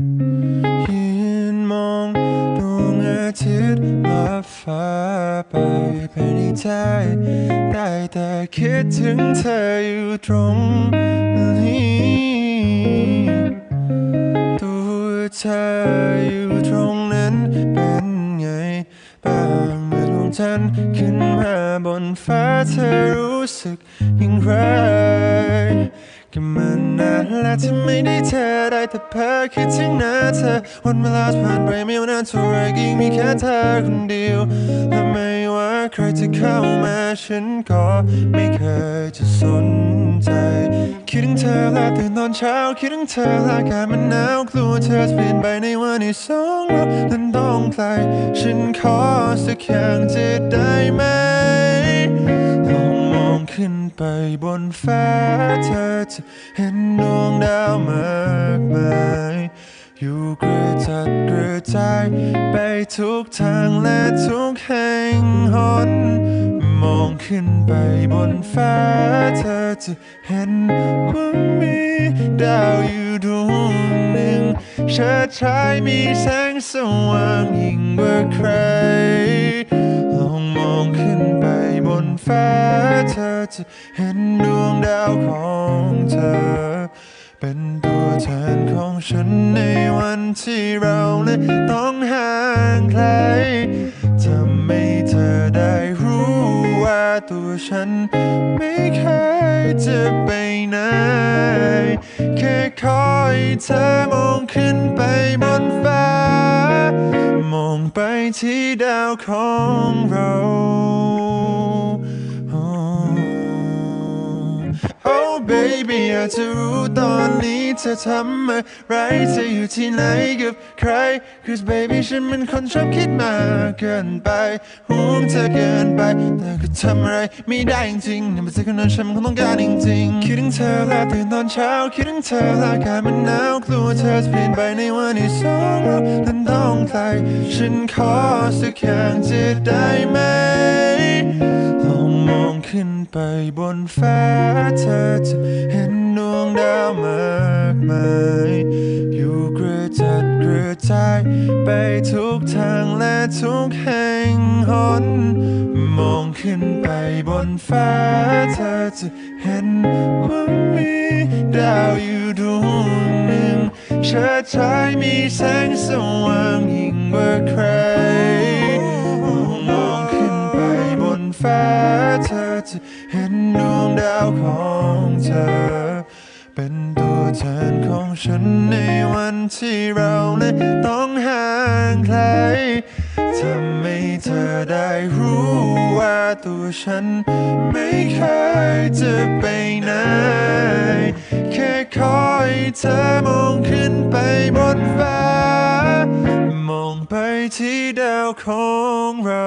ยืนมองดวงอาทิตย์ลับฟ้าไปภายในใจได้แต่คิดถึงเธออยู่ตรงนี้ตัวเธออยู่ตรงนั้นเป็นไงบ้างเมื่อดวงจันทร์ขึ้นมาบนฟ้าเธอรู้สึกอย่างไรก็มันนาน แล้าไม่ได้เธอได้แต่เพ้อคิดถึงหน้าเธอ วันเวลาผ่านไปไม่ว่านานเท่าไรก็ยังมีแค่เธอคนเดียว และไม่ว่าใครจะเข้ามาฉันก็ไม่เคยจะสนใจคิดถึงเธอและตื่นตอนเช้าคิดถึงเธอและอากาศมันหนาวกลัวเธอจะเปลี่ยนไปในวันที่สองเรานั้นต้องไกลฉันขอสักอย่างจะได้ ไปบนฟ้าเธอจะเห็นดวงดาวมากมาย อยู่กระจัดกระจายไปทุกทางและทุกแห่งหน มองขึ้นไปบนฟ้าเธอจะเห็นว่ามีดาวอยู่ดวงหนึ่งเชิดชายมีแสงสว่างยิ่งกว่าใคร ลองมองขึ้นไปบนฟ้า เธอจะเห็นดวงดาวของเธอ เป็นตัวแทนของฉันในวันที่เรานั้นต้องห่างไกลทำให้เธอได้รู้ว่าตัวฉันไม่เคยจะไปไหน แค่คอยเธอมองขึ้นไปบนฟ้ามองไปที่ดาวของเรา baby อยากจะรู้ตอนนี้เธอทำอะไรเธออยู่ที่ไหนกับใคร Cause baby ฉันเป็นคนชอบคิดมากเกินไปห่วงเธอเกินไป แต่ก็ทำอะไรไม่ได้จริงๆในเป็นเธอคนนั้นฉันคงต้องการจริงๆคิดถึงเธอและตื่นตอนเช้าคิดถึงเธอและอากาศมันหนาวกลัวเธอจะเปลี่ยนไปในวันที่สองเรานั้นต้องไกลฉันขอสักอย่างจะได้ไหม ไปบนฟ้าเธอจะเห็นดวงดาวมากมาย อยู่กระจัดกระจายไปทุกทางและทุกแห่งหน มองขึ้นไปบนฟ้าเธอจะเห็นว่ามีดาวอยู่ดวงหนึ่งเชิดชายมีแสงสว่างยิ่งกว่าใคร มองขึ้นไปบนฟ้าเธอ จะเห็นดวงดาวของเธอ เป็นตัวแทนของฉันในวันที่เรานั้นต้องห่างไกลทำให้เธอได้รู้ว่าตัวฉันไม่เคยจะไปไหน แค่คอยเธอมองขึ้นไปบนฟ้า มองไปที่ดาวของเรา